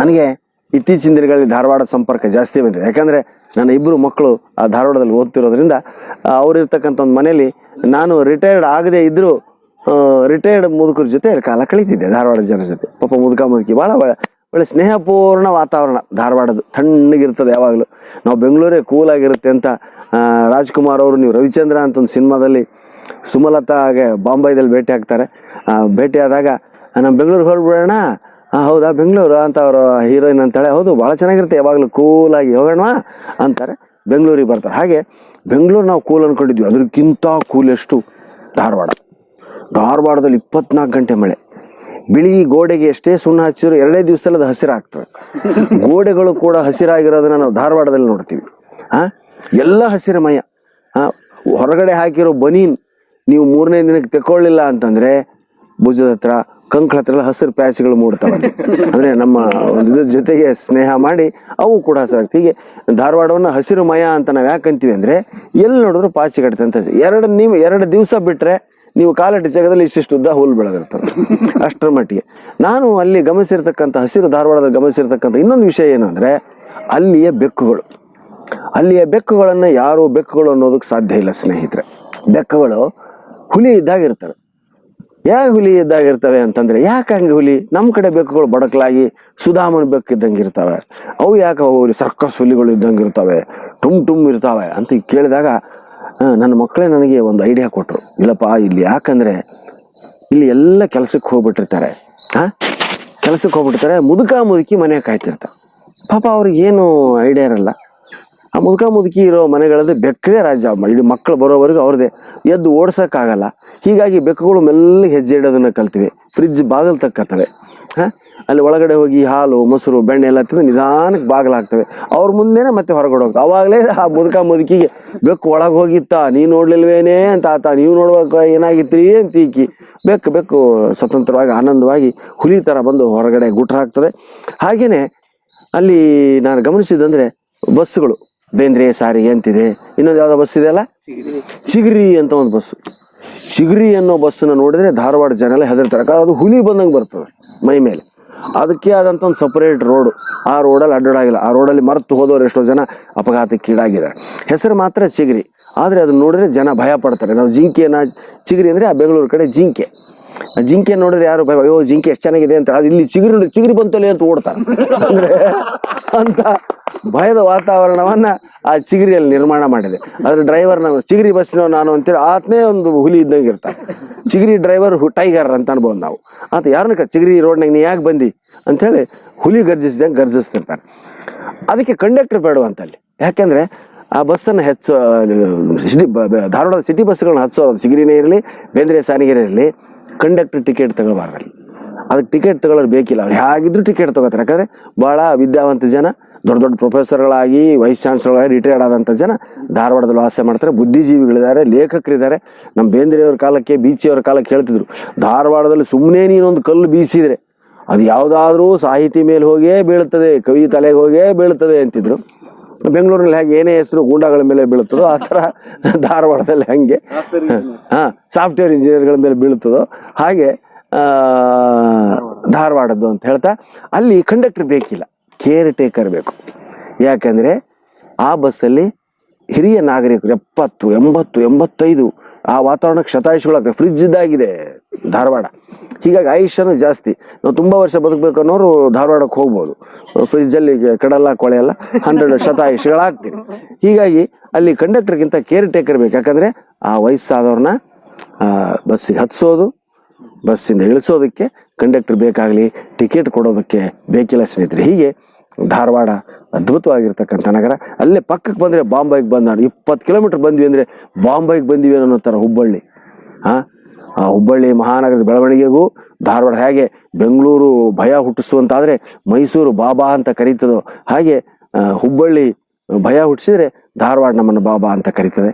ನನಗೆ ಇತ್ತೀಚಿನ ದಿನಗಳಲ್ಲಿ ಧಾರವಾಡ ಸಂಪರ್ಕ ಜಾಸ್ತಿ ಬಂದಿದೆ. ಯಾಕಂದರೆ ನನ್ನ ಇಬ್ಬರು ಮಕ್ಕಳು ಆ ಧಾರವಾಡದಲ್ಲಿ ಓದ್ತಿರೋದ್ರಿಂದ ಅವರಿರ್ತಕ್ಕಂಥ ಒಂದು ಮನೆಯಲ್ಲಿ ನಾನು ರಿಟೈರ್ಡ್ ಆಗದೇ ಇದ್ದರೂ ರಿಟೈರ್ಡ್ ಮುದುಕರ ಜೊತೆ ಕಾಲ ಕಳೀತಿದ್ದೆ ಧಾರವಾಡ ಜನರ ಜೊತೆ. ಪಾಪ ಮುದುಕ ಮುದುಕಿ ಭಾಳ ಒಳ್ಳೆ ಒಳ್ಳೆ ಸ್ನೇಹಪೂರ್ಣ ವಾತಾವರಣ ಧಾರವಾಡದ್ದು. ತಣ್ಣಗಿರ್ತದೆ ಯಾವಾಗಲೂ. ನಾವು ಬೆಂಗಳೂರೇ ಕೂಲಾಗಿರುತ್ತೆ ಅಂತ ರಾಜ್ಕುಮಾರ್ ಅವರು, ನೀವು ರವಿಚಂದ್ರ ಅಂತ ಒಂದು ಸಿನಿಮಾದಲ್ಲಿ ಸುಮಲತಾಗೆ ಬಾಂಬೈದಲ್ಲಿ ಭೇಟಿ ಆಗ್ತಾರೆ. ಭೇಟಿ ಆದಾಗ ನಮ್ಮ ಬೆಂಗಳೂರಿಗೆ ಹೊರಡ್ಬಿಡೋಣ ಹಾಂ ಹೌದಾ? ಬೆಂಗಳೂರು ಅಂತ ಅವರು ಹೀರೋಯಿನ್ ಅಂತಾಳೆ, ಹೌದು, ಭಾಳ ಚೆನ್ನಾಗಿರುತ್ತೆ, ಯಾವಾಗಲೂ ಕೂಲಾಗಿ ಹೋಗೋಣ ಅಂತಾರೆ. ಬೆಂಗಳೂರಿಗೆ ಬರ್ತಾರೆ. ಹಾಗೆ ಬೆಂಗಳೂರು ನಾವು ಕೂಲ್ ಅಂದ್ಕೊಂಡಿದ್ವಿ ಅದಕ್ಕಿಂತ ಕೂಲ್ ಎಷ್ಟು? ಧಾರವಾಡ. ಧಾರವಾಡದಲ್ಲಿ ಇಪ್ಪತ್ನಾಲ್ಕು ಗಂಟೆ ಮಳೆ. ಬಿಳಿ ಗೋಡೆಗೆ ಎಷ್ಟೇ ಸುಣ್ಣ ಹಚ್ಚಿದ್ರು ಎರಡೇ ದಿವಸದಲ್ಲಿ ಅದು ಹಸಿರಾಗ್ತದೆ. ಗೋಡೆಗಳು ಕೂಡ ಹಸಿರಾಗಿರೋದನ್ನ ನಾವು ಧಾರವಾಡದಲ್ಲಿ ನೋಡ್ತೀವಿ. ಹಾಂ ಎಲ್ಲ ಹಸಿರಮಯ. ಹಾಂ ಹೊರಗಡೆ ಹಾಕಿರೋ ಬನೀನ್ ನೀವು ಮೂರನೇ ದಿನಕ್ಕೆ ತೆಕ್ಕೊಳ್ಳಿಲ್ಲ ಅಂತಂದರೆ ಭುಜದ ಹತ್ರ, ಕಂಕಳ ಹತ್ರ ಎಲ್ಲ ಹಸಿರು ಪ್ಯಾಚ್ಗಳು ಮೂಡ್ತಾವೆ. ಅಂದ್ರೆ ನಮ್ಮ ಇದ್ರ ಜೊತೆಗೆ ಸ್ನೇಹ ಮಾಡಿ ಅವು ಕೂಡ ಹಸಿರಾಗ್ತವೆ. ಹೀಗೆ ಹಸಿರು ಮಯ ಅಂತ ನಾವು ಯಾಕೆ ಅಂತೀವಿ ಅಂದರೆ ಎಲ್ಲಿ ನೋಡಿದ್ರು ಪಾಚಿ ಕಟ್ತೆ ಅಂತ ಎರಡು ನೀವು ಎರಡು ದಿವಸ ಬಿಟ್ಟರೆ ನೀವು ಕಾಲಟ್ಟಿ ಜಾಗದಲ್ಲಿ ಇಷ್ಟಿಷ್ಟು ಉದ್ದ ಹುಲ್ಲು ಬೆಳೆದಿರ್ತದೆ ಅಷ್ಟರ ಮಟ್ಟಿಗೆ. ನಾನು ಅಲ್ಲಿ ಗಮನಿಸಿರ್ತಕ್ಕಂಥ ಹಸಿರು ಧಾರವಾಡದ ಗಮನಿಸಿರ್ತಕ್ಕಂಥ ಇನ್ನೊಂದು ವಿಷಯ ಏನು ಅಂದ್ರೆ, ಅಲ್ಲಿಯ ಬೆಕ್ಕುಗಳು. ಅಲ್ಲಿಯ ಬೆಕ್ಕುಗಳನ್ನು ಯಾರು ಬೆಕ್ಕುಗಳು ಅನ್ನೋದಕ್ಕೆ ಸಾಧ್ಯ ಇಲ್ಲ ಸ್ನೇಹಿತರೆ. ಬೆಕ್ಕುಗಳು ಹುಲಿ ಇದ್ದಾಗ ಯಾಕೆ ಹುಲಿ ಇದ್ದಾಗಿರ್ತವೆ ಅಂತಂದ್ರೆ ಯಾಕೆ ಹಂಗೆ ಹುಲಿ? ನಮ್ಮ ಕಡೆ ಬೆಕ್ಕುಗಳು ಬಡಕಲಾಗಿ ಸುಧಾಮನ ಬೆಕ್ಕು ಇದ್ದಂಗೆ ಇರ್ತವೆ. ಅವು ಯಾಕೆ ಅವು ಸರ್ಕಸ್ ಹುಲಿಗಳು ಇದ್ದಂಗೆ ಇರ್ತವೆ. ಟುಮ್ ಟುಮ್ ಇರ್ತಾವೆ ಅಂತ ಕೇಳಿದಾಗ ನನ್ನ ಮಕ್ಕಳೇ ನನಗೆ ಒಂದು ಐಡಿಯಾ ಕೊಟ್ಟರು ಇಲ್ಲಪ್ಪ, ಇಲ್ಲಿ ಯಾಕಂದ್ರೆ ಇಲ್ಲಿ ಎಲ್ಲ ಕೆಲಸಕ್ಕೆ ಹೋಗ್ಬಿಟ್ಟಿರ್ತಾರೆ. ಹಾಂ? ಕೆಲಸಕ್ಕೆ ಹೋಗ್ಬಿಟ್ಟಿರ್ತಾರೆ, ಮುದುಕ ಮುದುಕಿ ಮನೆ ಕಾಯ್ತಿರ್ತಾರೆ. ಪಾಪ ಅವ್ರಿಗೆ ಏನು ಐಡಿಯಾ ಇರಲ್ಲ. ಮುದುಕ ಮುದುಕಿ ಇರೋ ಮನೆಗಳಲ್ಲಿ ಬೆಕ್ಕದೇ ರಾಜ ಇಡೀ ಮಕ್ಕಳು ಬರೋವರೆಗೂ ಅವ್ರದ್ದೇ. ಎದ್ದು ಓಡ್ಸೋಕ್ಕಾಗಲ್ಲ. ಹೀಗಾಗಿ ಬೆಕ್ಕುಗಳು ಮೆಲ್ಲಗೆ ಹೆಜ್ಜೆ ಇಡೋದನ್ನು ಕಲ್ತಿವೆ. ಫ್ರಿಜ್ ಬಾಗಿಲು ತಕ್ಕತ್ತವೆ. ಹಾಂ? ಅಲ್ಲಿ ಒಳಗಡೆ ಹೋಗಿ ಹಾಲು, ಮೊಸರು, ಬೆಣ್ಣೆ ಎಲ್ಲ ತಿಂದು ನಿಧಾನಕ್ಕೆ ಬಾಗಿಲು ಹಾಕ್ತವೆ. ಅವ್ರ ಮುಂದೆನೇ ಮತ್ತೆ ಹೊರಗಡೆ ಹೋಗ್ತವೆ. ಅವಾಗಲೇ ಆ ಮುದುಕ ಮುದುಕಿಗೆ, ಬೆಕ್ಕು ಒಳಗೆ ಹೋಗಿತ್ತ? ನೀನು ನೋಡ್ಲಿಲ್ವೇನೇ? ಅಂತ ಆತ, ನೀವು ನೋಡ್ಬೇಕು, ಏನಾಗಿತ್ರಿ? ಅಂತ ಈಕಿ. ಬೆಕ್ಕು ಬೆಕ್ಕು ಸ್ವತಂತ್ರವಾಗಿ, ಆನಂದವಾಗಿ ಹುಲಿ ಥರ ಬಂದು ಹೊರಗಡೆ ಗುಟ್ರಾಗ್ತದೆ ಹಾಗೆಯೇ ಅಲ್ಲಿ ನಾನು ಗಮನಿಸಿದ್ದಂದರೆ ಬಸ್ಸುಗಳು. ಬೇಂದ್ರೆ ಸಾರಿಗೆ ಅಂತಿದೆ ಇನ್ನೊಂದು ಯಾವುದೋ ಬಸ್ ಇದೆಯಲ್ಲ ಚಿಗ್ರಿ ಅಂತ ಒಂದು ಬಸ್ಸು ಚಿಗ್ರಿ ಅನ್ನೋ ಬಸ್ಸನ್ನ ನೋಡಿದ್ರೆ ಧಾರವಾಡ ಜನ ಎಲ್ಲ ಹೆದರ್ತಾರೆ. ಅದು ಹುಲಿ ಬಂದಂಗೆ ಬರ್ತದೆ ಮೈ ಮೇಲೆ. ಅದಕ್ಕೆ ಆದಂಥ ಒಂದು ಸಪರೇಟ್ ರೋಡು ಆ ರೋಡಲ್ಲಿ ಅಡ್ಡಾಡಾಗಿಲ್ಲ. ಆ ರೋಡಲ್ಲಿ ಮರೆತು ಹೋದವರು ಎಷ್ಟೋ ಜನ ಅಪಘಾತಕ್ಕೀಡಾಗಿದ್ದಾರೆ. ಹೆಸರು ಮಾತ್ರ ಚಿಗ್ರಿ. ಆದರೆ ಅದನ್ನ ನೋಡಿದ್ರೆ ಜನ ಭಯ ಪಡ್ತಾರೆ. ನಾವು ಜಿಂಕೆನ ಚಿಗ್ರಿ ಅಂದರೆ ಆ ಬೆಂಗಳೂರು ಕಡೆ ಜಿಂಕೆ. ಜಿಂಕೆ ನೋಡಿದ್ರೆ ಯಾರು ಅಯ್ಯೋ, ಜಿಂಕೆ ಎಷ್ಟು ಚೆನ್ನಾಗಿದೆ ಅಂತ ಅದು ಇಲ್ಲಿ ಚಿಗುರು ಚಿಗುರಿ ಬಂತಲೆ ಅಂತ ಓಡ್ತಾರೆ. ಅಂದ್ರೆ ಅಂತ ಭಯದ ವಾತಾವರಣವನ್ನ ಆ ಚಿಗುರಿಯಲ್ಲಿ ನಿರ್ಮಾಣ ಮಾಡಿದೆ. ಅದ್ರ ಡ್ರೈವರ್ ನಾನು ಚಿಗಿರಿ ಬಸ್ನ ನಾನು ಅಂತೇಳಿ ಆತನೇ ಒಂದು ಹುಲಿ ಇದ್ದಂಗೆ ಇರ್ತಾರೆ. ಚಿಗುರಿ ಡ್ರೈವರ್ ಟೈಗರ್ ಅಂತ ಅನ್ಬೋದು ನಾವು. ಅಂತ ಯಾರನ್ನ ರೋಡ್ ರೋಡ್ನಾಗ ನೀ ಯಾಕೆ ಬಂದಿ? ಅಂಥೇಳಿ ಹುಲಿ ಗರ್ಜಿಸಿದಂಗೆ ಗರ್ಜಿಸ್ತಿರ್ತಾರೆ. ಅದಕ್ಕೆ ಕಂಡಕ್ಟರ್ ಬೇಡುವಂತ ಅಲ್ಲಿ ಯಾಕೆಂದ್ರೆ ಆ ಬಸ್ಸನ್ನು ಹೆಚ್ಚು ಸಿಟಿ ಧಾರವಾಡದ ಸಿಟಿ ಬಸ್ಗಳನ್ನ ಹಚ್ಚೋದು ಚಿಗಿರಿನೇ ಇರಲಿ, ಬೇಂದ್ರೆ ಸಾನಿಗೆರೆ ಇರಲಿ. ಕಂಡಕ್ಟರ್ ಟಿಕೆಟ್ ತಗೋಬಾರ್ದಲ್ಲಿ ಅದಕ್ಕೆ ಟಿಕೆಟ್ ತಗೊಳ್ಳೋರು ಬೇಕಿಲ್ಲ. ಅವ್ರು ಹೇಗಿದ್ರು ಟಿಕೆಟ್ ತಗೋತಾರೆ. ಯಾಕಂದರೆ ಭಾಳ ವಿದ್ಯಾವಂತ ಜನ, ದೊಡ್ಡ ದೊಡ್ಡ ಪ್ರೊಫೆಸರ್ಗಳಾಗಿ, ವೈಸ್ ಚಾನ್ಸಲರ್ಗಳಾಗಿ ರಿಟೈರ್ಡ್ ಆದಂಥ ಜನ ಧಾರವಾಡದಲ್ಲಿ ವಾಸ ಮಾಡ್ತಾರೆ. ಬುದ್ಧಿಜೀವಿಗಳಿದ್ದಾರೆ, ಲೇಖಕರಿದ್ದಾರೆ. ನಮ್ಮ ಬೇಂದ್ರೆಯವ್ರ ಕಾಲಕ್ಕೆ, ಬೀಚಿಯವ್ರ ಕಾಲಕ್ಕೆ ಹೇಳ್ತಿದ್ರು, ಧಾರವಾಡದಲ್ಲಿ ಸುಮ್ಮನೆ ನೀನೊಂದು ಕಲ್ಲು ಬೀಸಿದ್ರೆ ಅದು ಯಾವುದಾದ್ರೂ ಸಾಹಿತಿ ಮೇಲೆ ಹೋಗೇ ಬೀಳುತ್ತದೆ, ಕವಿ ತಲೆಗೆ ಹೋಗೇ ಬೀಳುತ್ತದೆ ಅಂತಿದ್ರು. ಬೆಂಗಳೂರಿನಲ್ಲಿ ಹೇಗೆ ಏನೇ ಹೆಸರು ಗೂಂಡಾಗಳ ಮೇಲೆ ಬೀಳುತ್ತದೋ ಆ ಥರ ಧಾರವಾಡದಲ್ಲಿ ಹಾಗೆ. ಹಾಂ ಸಾಫ್ಟ್ವೇರ್ ಇಂಜಿನಿಯರ್ಗಳ ಮೇಲೆ ಬೀಳುತ್ತದೋ ಹಾಗೆ ಧಾರವಾಡದ್ದು ಅಂತ ಹೇಳ್ತಾ ಅಲ್ಲಿ ಕಂಡಕ್ಟರ್ ಬೇಕಿಲ್ಲ ಕೇರ್ ಟೇಕರ್ ಬೇಕು. ಯಾಕಂದರೆ ಆ ಬಸ್ಸಲ್ಲಿ ಹಿರಿಯ ನಾಗರಿಕರು ಎಪ್ಪತ್ತು ಎಂಬತ್ತು ಎಂಬತ್ತೈದು ಆ ವಾತಾವರಣಕ್ಕೆ ಶತಾಯುಷಗಳಾಗ್ತದೆ ಫ್ರಿಜ್ ಇದ್ದಾಗಿದೆ, ಧಾರವಾಡ. ಹೀಗಾಗಿ ಆಯುಷ್ಯನೂ ಜಾಸ್ತಿ. ನಾವು ತುಂಬ ವರ್ಷ ಬದುಕಬೇಕು ಅನ್ನೋರು ಧಾರವಾಡಕ್ಕೆ ಹೋಗ್ಬೋದು. ಫ್ರಿಜ್ಜಲ್ಲಿ ಕಡಲ್ಲ ಕೊಳೆಯಲ್ಲ ಹಂಡ್ರೆಡ್ ಶತಾಯುಷಿಗಳಾಗ್ತೀವಿ ಹೀಗಾಗಿ ಅಲ್ಲಿ ಕಂಡಕ್ಟರ್ಗಿಂತ ಕೇರ್ ಟೇಕರ್ ಬೇಕು. ಯಾಕಂದರೆ ಆ ವಯಸ್ಸಾದವ್ರನ್ನ ಬಸ್ಸಿಗೆ ಹತ್ಸೋದು, ಬಸ್ಸಿಂದ ಇಳಿಸೋದಕ್ಕೆ ಕಂಡಕ್ಟರ್ ಬೇಕಾಗಲಿ ಟಿಕೆಟ್ ಕೊಡೋದಕ್ಕೆ ಬೇಕಿಲ್ಲ ಸ್ನೇಹಿತರೆ. ಹೀಗೆ ಧಾರವಾಡ ಅದ್ಭುತವಾಗಿರ್ತಕ್ಕಂಥ ನಗರ. ಅಲ್ಲೇ ಪಕ್ಕಕ್ಕೆ ಬಂದರೆ ಬಾಂಬೆಗೆ ಬಂದ ಇಪ್ಪತ್ತು ಕಿಲೋಮೀಟ್ರ್ ಬಂದ್ವಿ ಅಂದರೆ ಬಾಂಬೆಗೆ ಬಂದಿವಿ ಅನ್ನೋ ಥರ ಹುಬ್ಬಳ್ಳಿ. ಹಾಂ ಆ ಹುಬ್ಬಳ್ಳಿ ಮಹಾನಗರದ ಬೆಳವಣಿಗೆಗೂ ಧಾರವಾಡ ಹೇಗೆ ಬೆಂಗಳೂರು ಭಯ ಹುಟ್ಟಿಸುವಂತಾದರೆ ಮೈಸೂರು ಬಾಬಾ ಅಂತ ಕರೀತದೋ ಹಾಗೆ ಹುಬ್ಬಳ್ಳಿ ಭಯ ಹುಟ್ಟಿಸಿದರೆ ಧಾರವಾಡ ನಮ್ಮನ್ನು ಬಾಬಾ ಅಂತ ಕರೀತದೆ.